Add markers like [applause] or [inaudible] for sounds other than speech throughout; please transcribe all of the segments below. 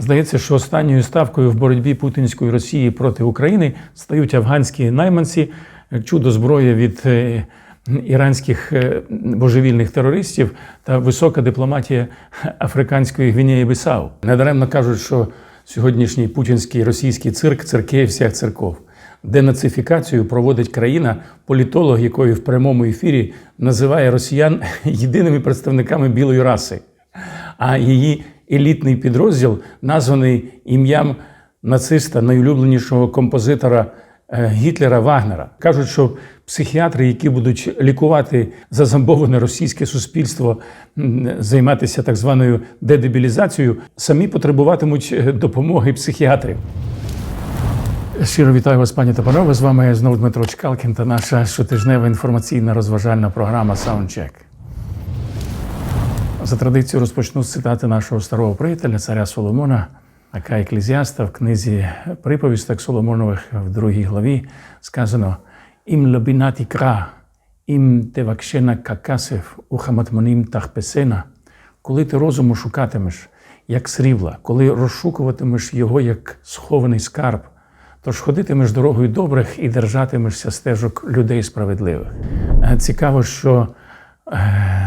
Здається, що останньою ставкою в боротьбі путінської Росії проти України стають афганські найманці, чудо зброя від е, іранських е, божевільних терористів та висока дипломатія африканської Гвінеї Бісау. Недаремно кажуть, що сьогоднішній путінський російський цирк циркей всіх церков. Денацифікацію проводить країна, політолог якої в прямому ефірі називає росіян [laughs] єдиними представниками білої раси, а її елітний підрозділ названий ім'ям нациста, найулюбленішого композитора е, Гітлера Вагнера. Кажуть, що психіатри, які будуть лікувати зазамбоване російське суспільство, займатися так званою дедебілізацією, самі потребуватимуть е, допомоги психіатрів. Щиро вітаю вас, пані та панове. З вами знову Дмитро Чкалкін та наша щотижнева інформаційна розважальна програма Soundcheck. За традицією розпочну з цитати нашого старого приятеля, царя Соломона, яка еклезіаста в книзі приповісток Соломонових в другій главі сказано: Ім лобінат ікра, ім тевакшена какасев, ухаматмонім тахпесена, коли ти розуму шукатимеш, як срібла, коли розшукуватимеш його як схований скарб, Тож ходитимеш дорогою добрих і держатимешся стежок людей справедливих. Е, Цікаво, що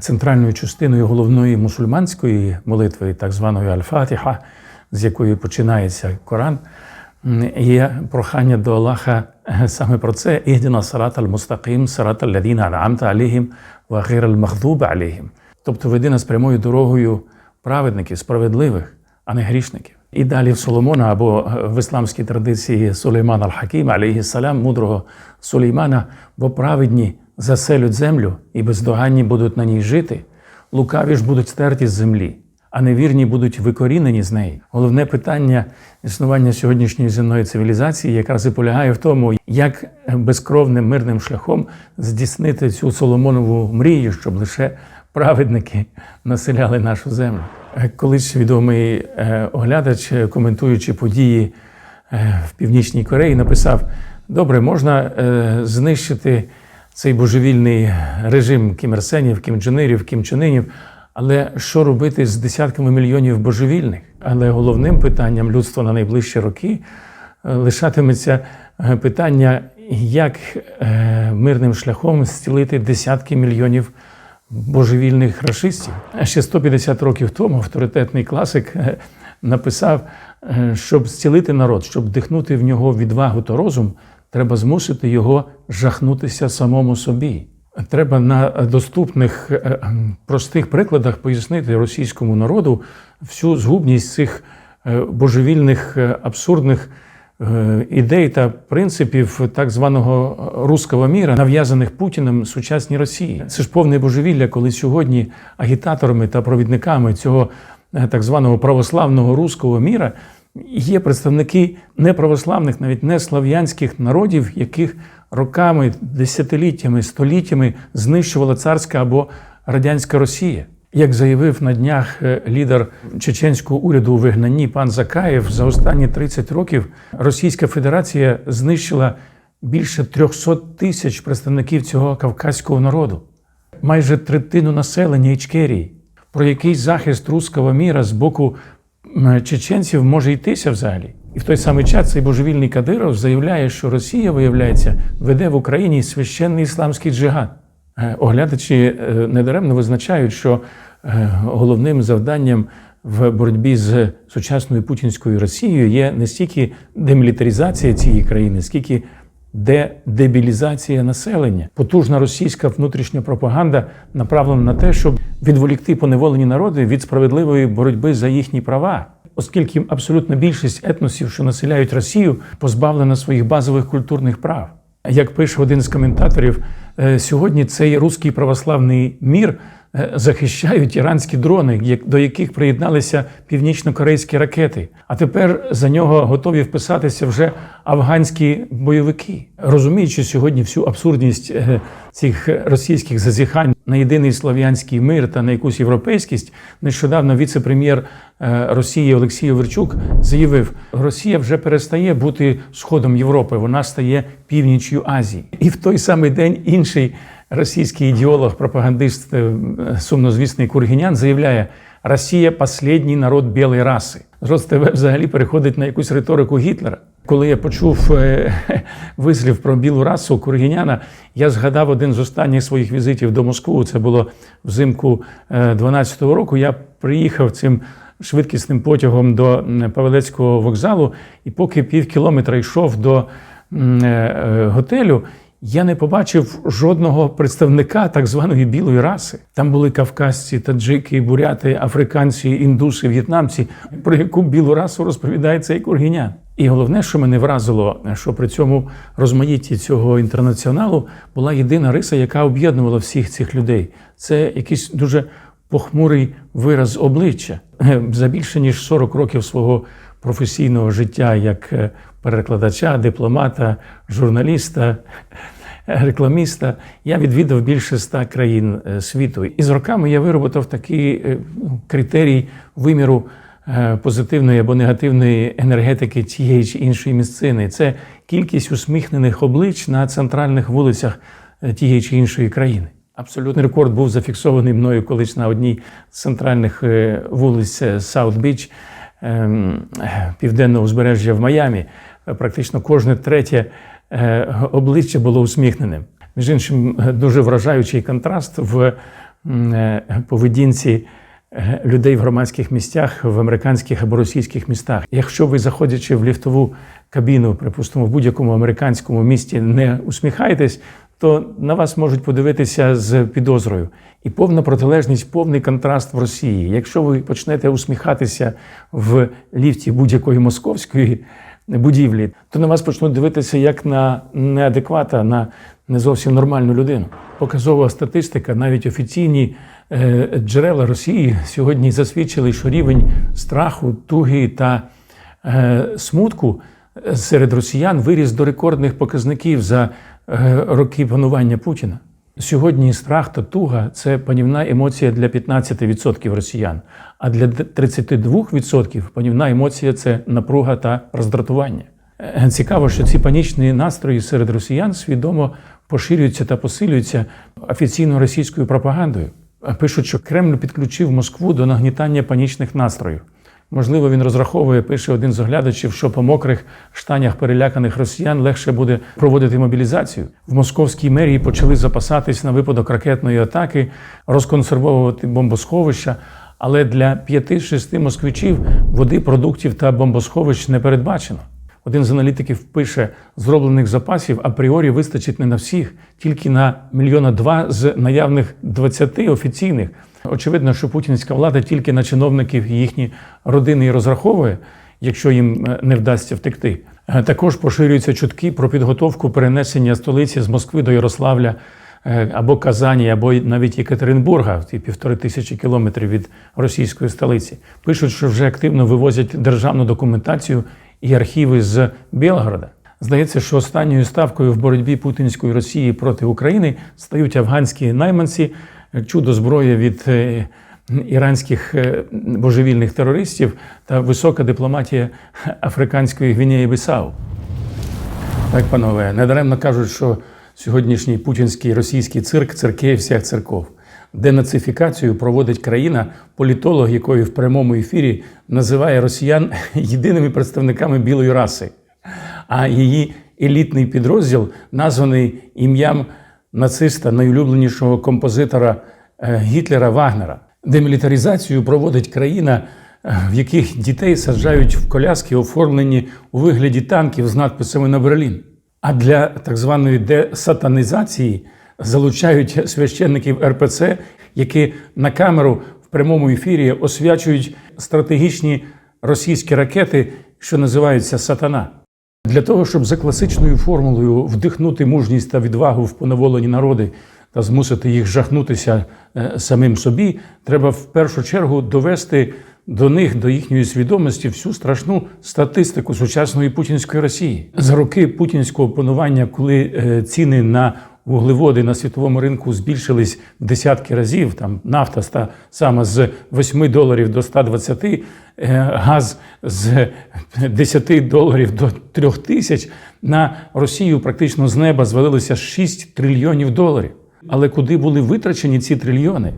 центральною частиною головної мусульманської молитви, так званої Аль-Фатіха, з якої починається Коран, є прохання до Аллаха е, саме про це: «Ігдіна сарат аль-мустaqim, сарат аль-ладіна ан'амта алейхім, ва гир аль-махдуб алейхім». Тобто веди нас прямою дорогою праведників, справедливих, а не грішників. І далі в Соломона або в ісламській традиції Сулейман аль-Хакім, алейхіссалям, мудрого Сулеймана, бо праведні заселють землю і бездоганні будуть на ній жити, лукаві ж будуть стерті з землі, а невірні будуть викорінені з неї. Головне питання існування сьогоднішньої земної цивілізації якраз і полягає в тому, як безкровним мирним шляхом здійснити цю Соломонову мрію, щоб лише праведники населяли нашу землю. Е, Колись відомий е, оглядач, е, коментуючи події в Північній Кореї, написав: добре, можна знищити цей божевільний режим Кім Ір Сенів, Кім Чен Кім Чен але що робити з десятками мільйонів божевільних? Але головним питанням людства на найближчі роки е, лишатиметься е, питання, як е, мирним шляхом зцілити десятки мільйонів божевільних рашистів. Ще 150 років тому авторитетний класик написав, щоб зцілити народ, щоб вдихнути в нього відвагу та розум, треба змусити його жахнутися самому собі. Треба на доступних е, е, простих прикладах пояснити російському народу всю згубність цих е, божевільних абсурдних ідей та принципів так званого руського міра, нав'язаних Путіним сучасній Росії. Це ж повне божевілля, коли сьогодні агітаторами та провідниками цього так званого православного руського міра є представники неправославних, навіть не слав'янських народів, яких роками, десятиліттями, століттями знищувала царська або радянська Росія. Як заявив на днях е, лідер чеченського уряду у вигнанні пан Закаєв, за останні 30 років Російська Федерація знищила більше 300 тисяч представників цього кавказького народу, майже третину населення Ічкерії. Про який захист руського міра з боку чеченців може йтися взагалі? І в той самий час цей божевільний Кадиров заявляє, що Росія, виявляється, веде в Україні священний ісламський джихад. Е, Оглядачі е, недаремно визначають, що е, головним завданням в боротьбі з сучасною путінською Росією є не стільки демілітаризація цієї країни, скільки дедебілізація населення. Потужна російська внутрішня пропаганда направлена на те, щоб відволікти поневолені народи від справедливої боротьби за їхні права. Оскільки абсолютна більшість етносів, що населяють Росію, позбавлена своїх базових культурних прав. Як пише один з коментаторів, е, сьогодні цей руський православний мір захищають іранські дрони, до яких приєдналися північно-корейські ракети. А тепер за нього готові вписатися вже афганські бойовики. Розуміючи сьогодні всю абсурдність е, цих російських зазіхань на єдиний слов'янський мир та на якусь європейськість, нещодавно віце-прем'єр е, Росії Олексій Оверчук заявив: Росія вже перестає бути сходом Європи, вона стає північю Азії. І в той самий день інший російський ідеолог, пропагандист, е, сумнозвісний Кургінян заявляє: Росія – последній народ білої раси. З ТВ взагалі переходить на якусь риторику Гітлера. Коли я почув е, [laughs] вислів про білу расу Кургіняна, я згадав один з останніх своїх візитів до Москви. Це було взимку 12-го року. Я приїхав цим швидкісним потягом до Павелецького вокзалу, і поки пів кілометра йшов до е, е, готелю. Я не побачив жодного представника так званої білої раси. Там були кавказці, таджики, буряти, африканці, індуси, в'єтнамці. Про яку білу расу розповідає цей кургінян. І головне, що мене вразило, що при цьому розмаїтті цього інтернаціоналу була єдина риса, яка об'єднувала всіх цих людей. Це якийсь дуже похмурий вираз обличчя. Е, За більше ніж 40 років свого професійного життя як е, перекладача, дипломата, журналіста, рекламіста, я відвідав більше ста країн е, світу. І з роками я вироботав такий е, критерій виміру е, позитивної або негативної енергетики тієї чи іншої місцини. Це кількість усміхнених облич на центральних вулицях тієї чи іншої країни. Абсолютний рекорд був зафіксований мною колись на одній з центральних вулиць Саут Біч ем, південного узбережжя в Майамі. Практично кожне третє обличчя було усміхненим. Між іншим, е, дуже вражаючий контраст в е, поведінці е, людей в громадських місцях в американських або російських містах. Якщо ви, заходячи в ліфтову кабіну, припустимо, в будь-якому американському місті, не усміхаєтесь, то на вас можуть подивитися з підозрою. І повна протилежність, повний контраст в Росії. Якщо ви почнете усміхатися в ліфті будь-якої московської будівлі, то на вас почнуть дивитися як на неадеквата, на не зовсім нормальну людину. Показова статистика, навіть офіційні е, джерела Росії сьогодні засвідчили, що рівень страху, туги та е, смутку серед росіян виріс до рекордних показників за е, роки панування Путіна. Сьогодні страх та туга це панівна емоція для 15% росіян, а для 32% панівна емоція це напруга та роздратування. Е, Цікаво, що ці панічні настрої серед росіян свідомо поширюються та посилюються офіційною російською пропагандою. Пишуть, що Кремль підключив Москву до нагнітання панічних настроїв. Можливо, він розраховує, пише один з оглядачів, що по мокрих штанях переляканих росіян легше буде проводити мобілізацію. В московській мерії почали запасатись на випадок ракетної атаки, розконсервовувати бомбосховища. Але для 5-6 москвичів води, продуктів та бомбосховищ не передбачено. Один з аналітиків пише, зроблених запасів апріорі вистачить не на всіх, тільки на мільйона два з наявних 20 офіційних. Очевидно, що путінська влада тільки на чиновників і їхні родини і розраховує, якщо їм е, не вдасться втекти. Е, Також поширюються чутки про підготовку перенесення столиці з Москви до Ярославля е, або Казані, або навіть Єкатеринбурга, ті півтори тисячі кілометрів від російської столиці. Пишуть, що вже активно вивозять державну документацію і архіви з Білгорода. Здається, що останньою ставкою в боротьбі путінської Росії проти України стають афганські найманці, чудо зброя від е, іранських е, божевільних терористів та висока дипломатія африканської Гвінеї Бісау. Так, панове, недаремно кажуть, що сьогоднішній путінський російський цирк циркеє всіх церков. Денацифікацію проводить країна, політолог якої в прямому ефірі називає росіян [laughs] єдиними представниками білої раси, а її елітний підрозділ названий ім'ям нациста, найулюбленішого композитора е, Гітлера Вагнера. Демілітаризацію проводить країна, е, в яких дітей саджають в коляски, оформлені у вигляді танків з надписами на Берлін. А для так званої десатанізації залучають священників РПЦ, які на камеру в прямому ефірі освячують стратегічні російські ракети, що називаються Сатана. Для того, щоб за класичною формулою вдихнути мужність та відвагу в поневолені народи та змусити їх жахнутися е, самим собі, треба в першу чергу довести до них, до їхньої свідомості, всю страшну статистику сучасної путінської Росії. За роки путінського панування, коли е, ціни на вуглеводи на світовому ринку збільшились в десятки разів. Там нафта ста саме з 8 доларів до 120, е, газ з 10 доларів до 3 тисяч. На Росію практично з неба звалилося 6 трильйонів доларів. Але куди були витрачені ці трильйони?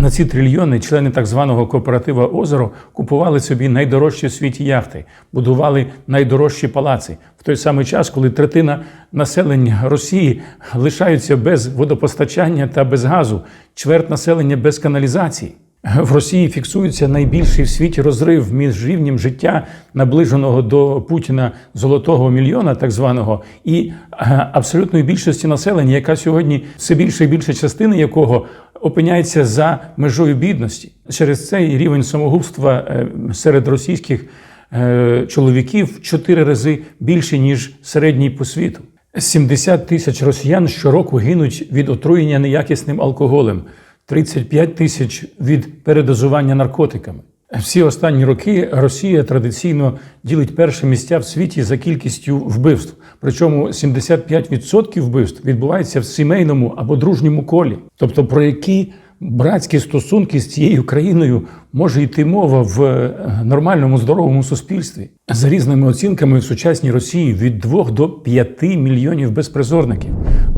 На ці трильйони члени так званого кооператива Озеро купували собі найдорожчі в світі яхти, будували найдорожчі палаци в той самий час, коли третина населення Росії лишаються без водопостачання та без газу, чверть населення без каналізації. В Росії фіксується найбільший в світі розрив між рівнем життя, наближеного до Путіна золотого мільйона, так званого, і е, абсолютної більшості населення, яка сьогодні все більше і більша частина якого опиняється за межою бідності. Через цей рівень самогубства е, серед російських е, чоловіків в чотири рази більше ніж середній по світу. 70 тисяч росіян щороку гинуть від отруєння неякісним алкоголем. 35 тисяч від передозування наркотиками. Всі останні роки Росія традиційно ділить перші місця в світі за кількістю вбивств. Причому 75% вбивств відбувається в сімейному або дружньому колі. Тобто, про які братські стосунки з цією країною може йти мова в е, нормальному здоровому суспільстві. За різними оцінками в сучасній Росії від 2 до 5 мільйонів безпризорників.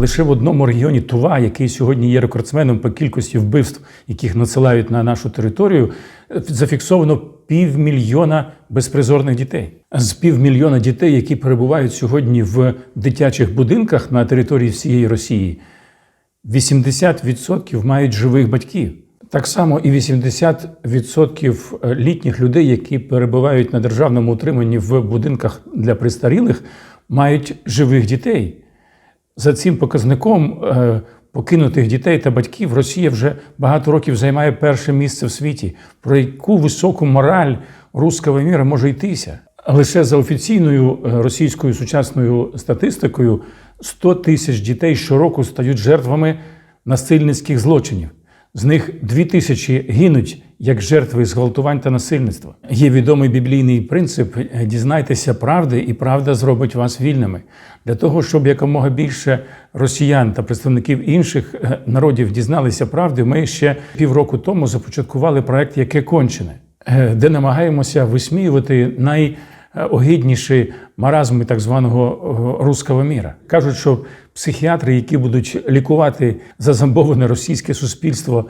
Лише в одному регіоні Тува, який сьогодні є рекордсменом по кількості вбивств, яких надсилають на нашу територію, зафіксовано півмільйона безпризорних дітей. З півмільйона дітей, які перебувають сьогодні в дитячих будинках на території всієї Росії, 80% мають живих батьків. Так само і 80% літніх людей, які перебувають на державному утриманні в будинках для престарілих, мають живих дітей. За цим показником е, покинутих дітей та батьків Росія вже багато років займає перше місце в світі. Про яку високу мораль руського міра може йтися? Лише за офіційною е, російською сучасною статистикою 100 тисяч дітей щороку стають жертвами насильницьких злочинів. З них дві тисячі гинуть як жертви зґвалтувань та насильництва. Є відомий біблійний принцип: дізнайтеся правди, і правда зробить вас вільними. Для того, щоб якомога більше росіян та представників інших е, народів дізналися правди, ми ще півроку тому започаткували проект Яке кончене, е, де намагаємося висміювати найогидніші маразми так званого е, руського міра. Кажуть, що психіатри, які будуть лікувати зазамбоване російське суспільство,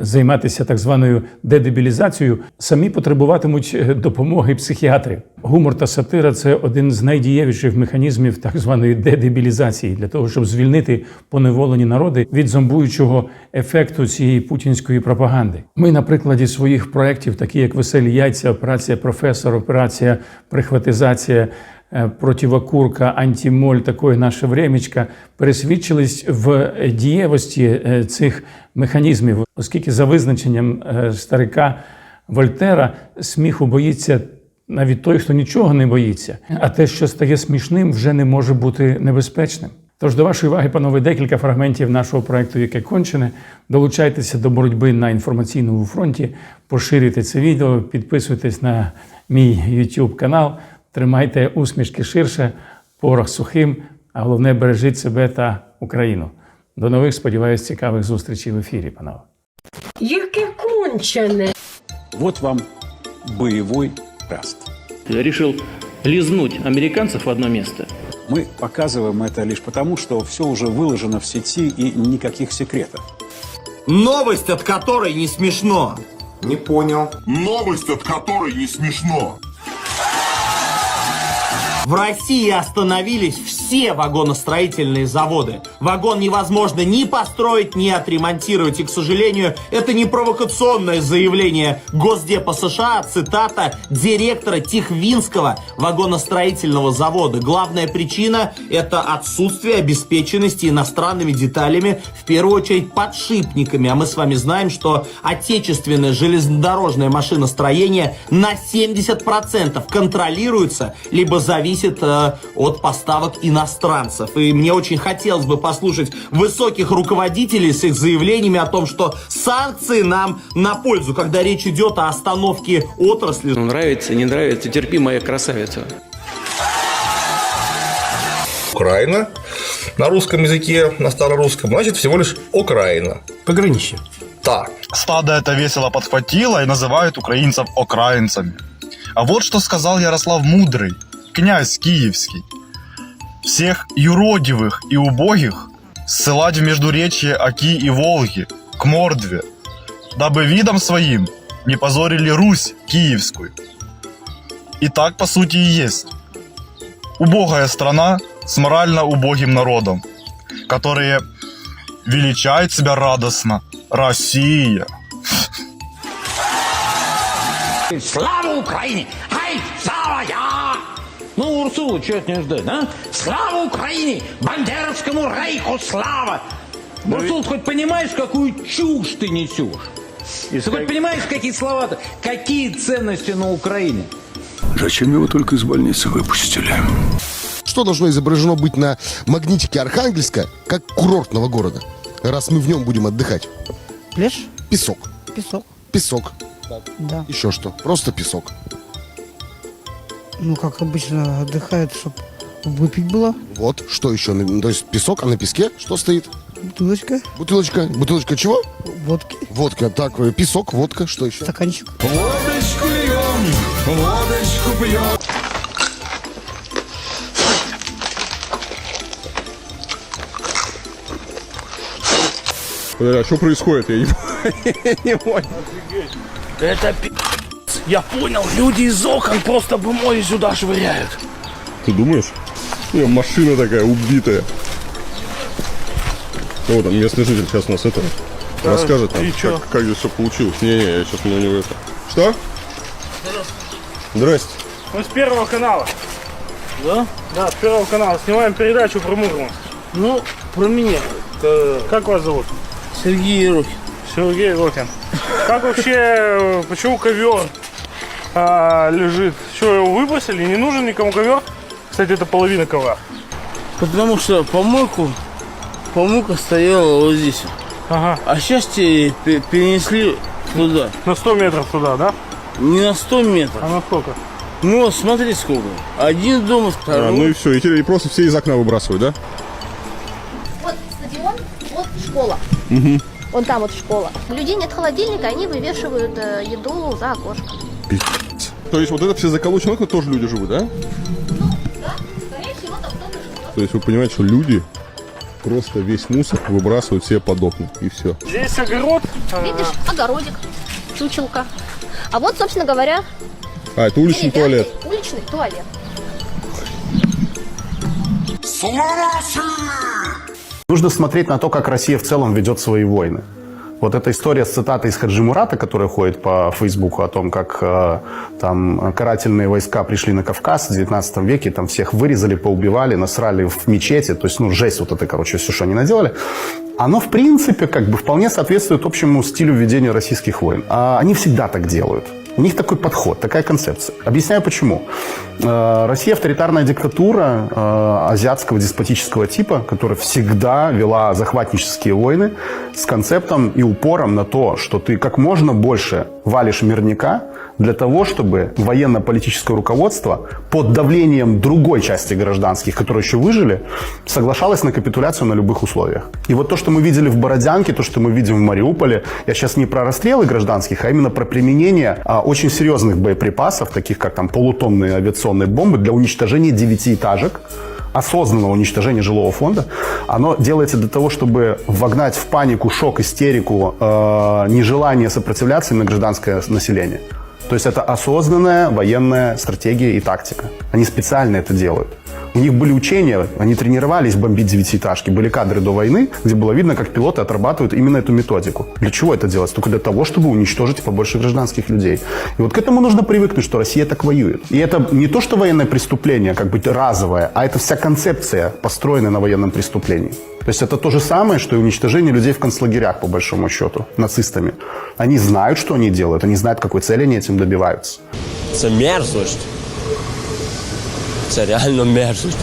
займатися так званою дедебілізацією, самі потребуватимуть е, допомоги психіатрів. Гумор та сатира це один з найдієвіших механізмів так званої дедебілізації для того, щоб звільнити поневолені народи від зомбуючого ефекту цієї путінської пропаганди. Ми на прикладі своїх проєктів, такі як веселі яйця, операція професор, операція прихватизація. Е, Противокурка, антимоль, такое наше времечко, пересвідчились в дієвості е, цих механізмів, оскільки за визначенням е, старика Вольтера сміху боїться навіть той, хто нічого не боїться, а те, що стає смішним, вже не може бути небезпечним. Тож до вашої уваги, панове, декілька фрагментів нашого проекту, яке кончене. Долучайтеся до боротьби на інформаційному фронті, поширюйте це відео, підписуйтесь на мій YouTube канал, тримайте усмішки ширше, порох сухим, а головне бережіть себе та Україну. До нових, сподіваюсь, цікавих зустрічей в ефірі, панове. Яке кончене. Вот вам боевой раст. Я решил лизнуть американцев в одно место. Мы показываем это лишь потому, что все уже выложено в сети и никаких секретов. Новость, от которой не смешно. Не понял. Новость, от которой не смешно. В России остановились все вагоностроительные заводы. Вагон невозможно ни построить, ни отремонтировать. И, к сожалению, это не провокационное заявление Госдепа США, цитата директора Тихвинского вагоностроительного завода. Главная причина – это отсутствие обеспеченности иностранными деталями, в первую очередь подшипниками. А мы с вами знаем, что отечественное железнодорожное машиностроение на 70% контролируется, либо зависит э, от поставок иностранцев. И мне очень хотелось бы послушать высоких руководителей с их заявлениями о том, что санкции нам на пользу, когда речь идет о остановке отрасли. Ну, нравится, не нравится, терпи, моя красавица. Украина на русском языке, на старорусском, значит всего лишь Украина. Пограничье. Так. Стадо это весело подхватило и называют украинцев окраинцами. А вот что сказал Ярослав Мудрый, князь киевский. Всех юродивых и убогих ссылать в междуречье Оки и Волги, к Мордве. дабы видом своим не позорили Русь киевскую. И так, по сути, и есть. Убогая страна с морально убогим народом, которые величают себя радостно. Россия. Слава Украине! Ай, слава я! Ну, Урсулу, чего от нее ждать, а? Слава Украине! Бандеровскому рейху слава! Урсул, хоть понимаешь, какую чушь ты несешь? Ты хоть понимаешь, какие слова-то, какие ценности на Украине? Зачем его только из больницы выпустили? Что должно изображено быть на магнитике Архангельска, как курортного города, раз мы в нем будем отдыхать? Пляж? Песок. Песок. Песок. Да. Еще что? Просто песок. Ну, как обычно, отдыхают, чтобы выпить было. Вот, что еще? Ну, То есть песок, а на песке что стоит? Бутылочка, Бутылочка. Бутылочка чего? водки, Водка. Так, э, песок, водка, что еще? стаканчик. Водочку льем, водочку пьем. А что происходит? Я не [laughs] понял. Это пи***. Я понял, люди из окон просто бумаги сюда швыряют. Ты думаешь? Не, машина такая убитая. О, там местный житель сейчас у нас это расскажет нам, как, как здесь все получилось. Не-не, я сейчас на него это. Что? Здрасте. Мы с Первого канала. Да? Да, с Первого канала. Снимаем передачу про Мурманск. Ну, про меня. Как вас зовут? Сергей Ерохин. Сергей Рокин. Как вообще, э, почему ковер а, лежит? Что, его выбросили? Не нужен никому ковер? Кстати, это половина ковра. Потому что помойку, помойка стояла вот здесь. Ага. А сейчас пе- перенесли туда. На 100 метров туда, да? Не на 100 метров. А на сколько? Ну, вот смотри сколько. Один дом, второй. А, ну и все, и, теперь просто все из окна выбрасывают, да? Вот стадион, вот школа. Вон там вот школа. У людей нет холодильника, они вывешивают э, еду за окошко. То есть вот это все заколоченные окна тоже люди живут, да? Скорее всего, там кто-то живет. То есть вы понимаете, что люди просто весь мусор выбрасывают себе под окна, и все. Здесь огород. а, Видишь, огородик, чучелка. А вот, собственно говоря, А, это уличный туалет. уличный туалет. Нужно смотреть на то, как Россия в целом ведет свои войны. Вот эта история с цитатой из Хаджи Мурата, которая ходит по Фейсбуку о том, как э, там карательные войска пришли на Кавказ в 19 веке, там всех вырезали, поубивали, насрали в мечети, то есть, ну, жесть вот это, короче, все, что они наделали. Оно, в принципе, как бы вполне соответствует общему стилю ведения российских войн. А они всегда так делают. У них такой подход, такая концепция. Объясняю почему. Э, Россия авторитарная диктатура э, азиатского деспотического типа, которая всегда вела захватнические войны с концептом и упором на то, что ты как можно больше валишь мирника для того, чтобы военно-политическое руководство под давлением другой части гражданских, которые еще выжили, соглашалось на капитуляцию на любых условиях. И вот то, что мы видели в Бородянке, то, что мы видим в Мариуполе, я сейчас не про расстрелы гражданских, а именно про применение а, очень серьезных боеприпасов, таких как там полутонные авиационные бомбы для уничтожения девятиэтажек, осознанного уничтожения жилого фонда, оно делается для того, чтобы вогнать в панику, шок, истерику, э, нежелание сопротивляться на гражданское население. То есть это осознанная военная стратегия и тактика. Они специально это делают. У них были учения, они тренировались бомбить девятиэтажки. Были кадры до войны, где было видно, как пилоты отрабатывают именно эту методику. Для чего это делается? Только для того, чтобы уничтожить побольше гражданских людей. И вот к этому нужно привыкнуть, что Россия так воюет. И это не то, что военное преступление, как бы разовое, а это вся концепция, построенная на военном преступлении. То есть это то же самое, что и уничтожение людей в концлагерях, по большому счету, нацистами. Они знают, что они делают, они знают, какой цели они этим добиваются. Это мерзость. Это реально мерзость.